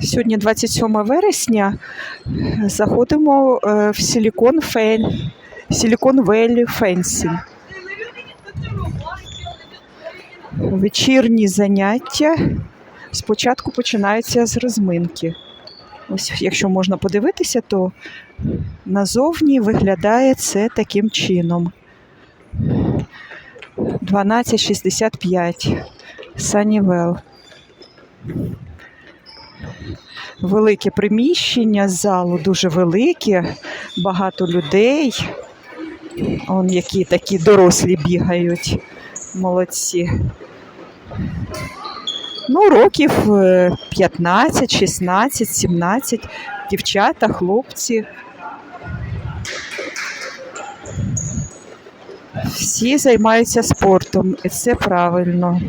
Сьогодні 27 вересня. Заходимо е, в Silicon Fen- Silicon Valley Fencing. Вечірні заняття спочатку починаються з розминки. Ось, якщо можна подивитися, то назовні виглядає це таким чином. 1265 Санівел. Велике приміщення залу дуже велике, багато людей. Он які такі дорослі бігають. Молодці. Ну, років е, 15, 16, 17. Дівчата, хлопці. Всі займаються спортом, і це правильно.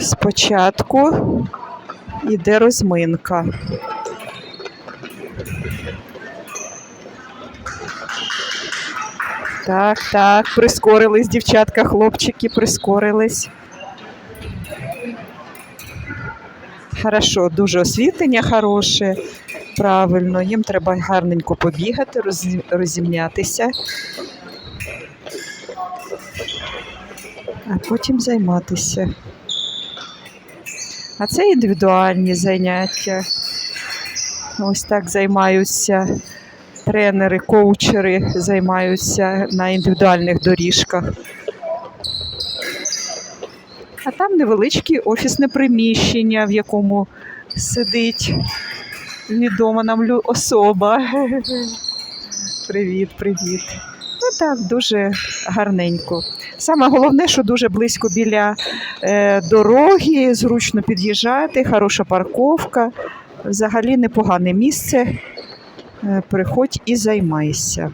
Спочатку йде розминка. Так, так, прискорились дівчатка, хлопчики, прискорились. Хорошо, дуже освітлення хороше. Правильно, їм треба гарненько побігати, роз- розімнятися. А потім займатися. А це індивідуальні заняття. Ось так займаються тренери, коучери, займаються на індивідуальних доріжках. А там невеличке офісне приміщення, в якому сидить відома нам особа. Привіт, привіт. Ну так, дуже гарненько. Саме головне, що дуже близько біля е, дороги, зручно під'їжджати, хороша парковка. Взагалі непогане місце. Е, Приходь і займайся.